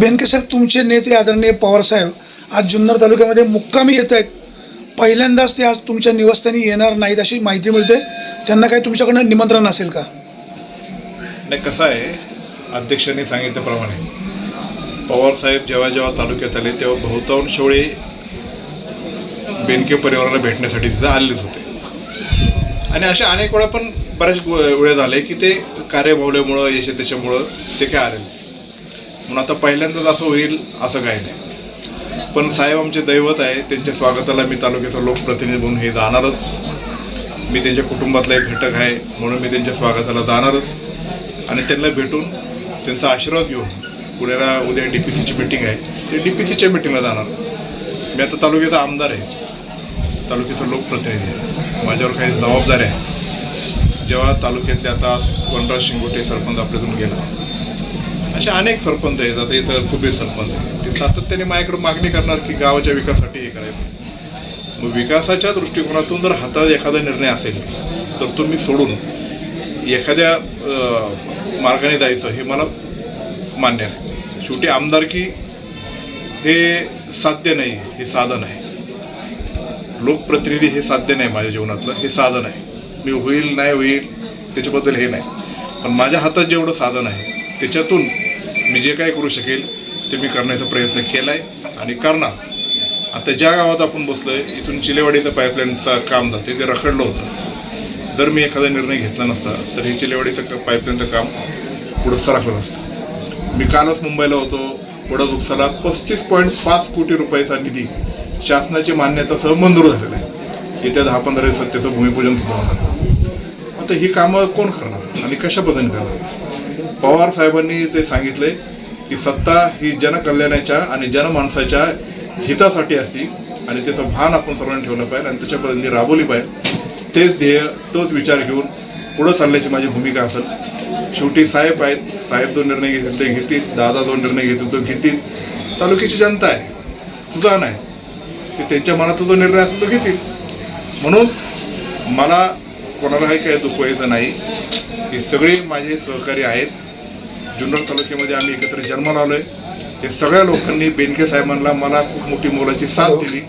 बेनके साहेब तुमचे नेते आदरणीय पवारसाहेब आज जुन्नर तालुक्यामध्ये मुक्कामी येत आहेत. पहिल्यांदाच ते आज तुमच्या निवासस्थानी येणार नाहीत अशी माहिती मिळते. त्यांना काही तुमच्याकडनं निमंत्रण असेल का? नाही कसं आहे अध्यक्षांनी सांगितल्याप्रमाणे पवारसाहेब जेव्हा जेव्हा तालुक्यात आले तेव्हा बहुतांश वेळी बेनके परिवाराला भेटण्यासाठी तिथं आलेलेच होते. आणि अशा अनेक वेळा पण बऱ्याच वेळेस झाले की ते कार्यभावल्यामुळं यश त्याच्यामुळं ते काय आले नाही. म्हणून आता पहिल्यांदाच असं होईल असं काही नाही. पण साहेब आमचे दैवत आहे त्यांच्या स्वागताला मी तालुक्याचा लोकप्रतिनिधी म्हणून हे जाणारच. मी त्यांच्या कुटुंबातला एक घटक आहे म्हणून मी त्यांच्या स्वागताला जाणारच. आणि त्यांना भेटून त्यांचा आशीर्वाद घेऊन पुण्याला उद्या डी पी सीची मिटिंग आहे. ते डी पी सीच्या मिटिंगला जाणार. मी आता तालुक्याचा आमदार आहे. तालुक्याचा लोकप्रतिनिधी आहे. माझ्यावर काही जबाबदारी आहे. जेव्हा तालुक्यातले आता वनराज शिंगोटे सरपंच आपल्यातून गेला असे अनेक सरपंच आहेत. आता इथं खूप सरपंच आहेत. ते सातत्याने माझ्याकडे मागणी करणार की गावाच्या विकासासाठी हे करायचं. मग विकासाच्या दृष्टिकोनातून जर हातात एखादा निर्णय असेल तर तो मी सोडून एखाद्या मार्गाने जायचं हे मला मान्य नाही. शेवटी आमदारकी हे साध्य नाही हे साधन आहे. लोकप्रतिनिधी हे साध्य नाही माझ्या जीवनातलं हे साधन आहे. मी होईल नाही होईल त्याच्याबद्दल हे नाही. पण माझ्या हातात जेवढं साधन आहे त्याच्यातून मी जे काय करू शकेल ते मी करण्याचा प्रयत्न केला आहे आणि करणार. आता ज्या गावात आपण बसलोय इथून चिलेवाडीचं पाईपलाईनचं काम जाते ते रखडलं होतं. जर मी एखादा निर्णय घेतला नसता तर हे चिलेवाडीचं क- पाईपलाईनचं काम पुढं सरकलं असतं मी कालच मुंबईला होतो वडा उपसाला पस्तीस पॉईंट पाच कोटी रुपयाचा निधी शासनाची मान्यतासह मंजूर झालेला आहे. येत्या दहा पंधरा दिवसात त्याचं भूमिपूजन सुद्धा होणार. आता ही कामं कोण करणार आणि कशा पद्धतीने करणार? पवार साहेबांनी जे सांगितले की सत्ता ही जनकल्याणाच्या आणि जनमानसाच्या हितासाठी असती आणि त्याचं भान आपण सर्वांनी ठेवलं पाहिजे आणि त्याच्यापर्यंत राबवली पाहिजे. तेच ध्येय तोच विचार घेऊन पुढं चालण्याची माझी भूमिका असेल. शेवटी साहेब आहेत साहेब जो निर्णय घेतील ते घेतील दादा जो निर्णय घेतील तो घेतील. तालुक्याची जनता आहे सुजाण आहे. ते त्यांच्या मनात जो निर्णय असेल तो घेतील. म्हणून मला कोणालाही काही दुखवायचं नाही. हे सगळे माझे सहकारी आहेत. जुन्नर तालुक्यामध्ये आम्ही एकत्र जन्माला आलो आहे हे सगळ्या लोकांनी बेनके साहेबांना मला खूप मोठी मोलाची साथ दिली.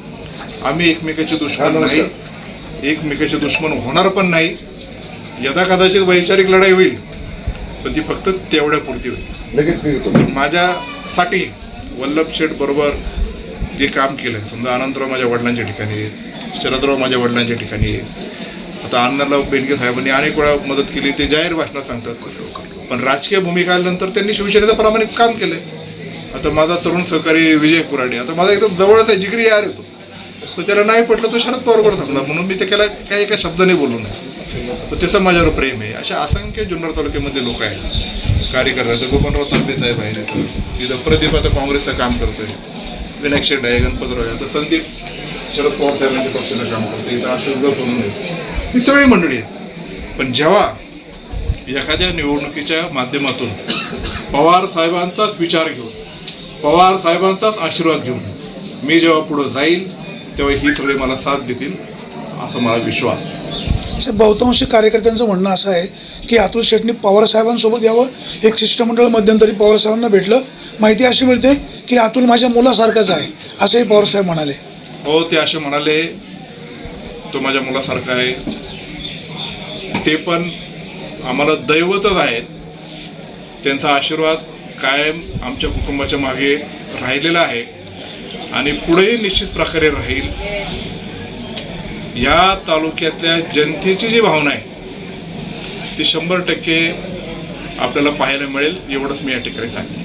आम्ही एकमेकाचे दुश्मन नाही. एकमेकाचे दुश्मन होणार पण नाही. यदा कदाचित वैचारिक लढाई होईल पण ती फक्त तेवढ्या पुरती होईल. लगेच माझ्यासाठी वल्लभ शेठ बरोबर जे काम केलं आहे समजा अनंतराव माझ्या वडिलांच्या ठिकाणी शरदराव माझ्या वडिलांच्या आहे आता अण्णाराव बेनके साहेबांनी अनेक वेळा मदत केली ते जाहीर भाषणात सांगतात. पण राजकीय भूमिका आल्यानंतर त्यांनी शिवसेनेचं प्रामाणिक काम केलं आता माझा तरुण सहकारी विजय कुराडे आता माझा एकदम जवळच आहे जिगरी यार येतो तो. त्याला नाही पटलं तो शरद पवारवर थांबला. म्हणून मी त्याला काही एका शब्दाने बोलू नये तर त्याचं माझ्यावर प्रेम आहे. अशा असंख्य जुन्नर तालुक्यामध्ये लोक आहेत. कार्यकर्ते गोपनराव तांबे साहेब आहेत. इथं प्रदीप आता काँग्रेसचं काम करतोय. विनायक शेठ आहे गणपतराव आहे. आता संदीप शरद पवार साहेबांच्या पक्षाचं काम करतोय. इथं अशोकदास सोनून आहे ही सगळी मंडळी आहेत. पण जेव्हा एखाद्या निवडणुकीच्या माध्यमातून पवार साहेबांचाच विचार घेऊन पवार साहेबांचाच आशीर्वाद घेऊन मी जेव्हा पुढं जाईल तेव्हा ही सगळे मला साथ देतील असा मला विश्वास आहे. बहुतांशी कार्यकर्त्यांचं म्हणणं असं आहे की अतुल शेटनी पवारसाहेबांसोबत यावं एक शिष्टमंडळ मध्यंतरी पवारसाहेबांना भेटलं. माहिती अशी मिळते की अतुल माझ्या मुलासारखाच आहे असंही पवारसाहेब म्हणाले. हो ते असे म्हणाले तो माझ्या मुलासारखा आहे. ते पण आम्हाला दैवतच आहेत. त्यांचा आशीर्वाद कायम आमच्या कुटुंबाच्या मागे राहिलेला आहे. आणि पुढेही निश्चित प्रकारे राहील. या तालुक्यातल्या जनतेची जी भावना आहे ती शंभर टक्के आपल्याला पाहायला मिळेल. एवढंच मी या ठिकाणी सांगेन.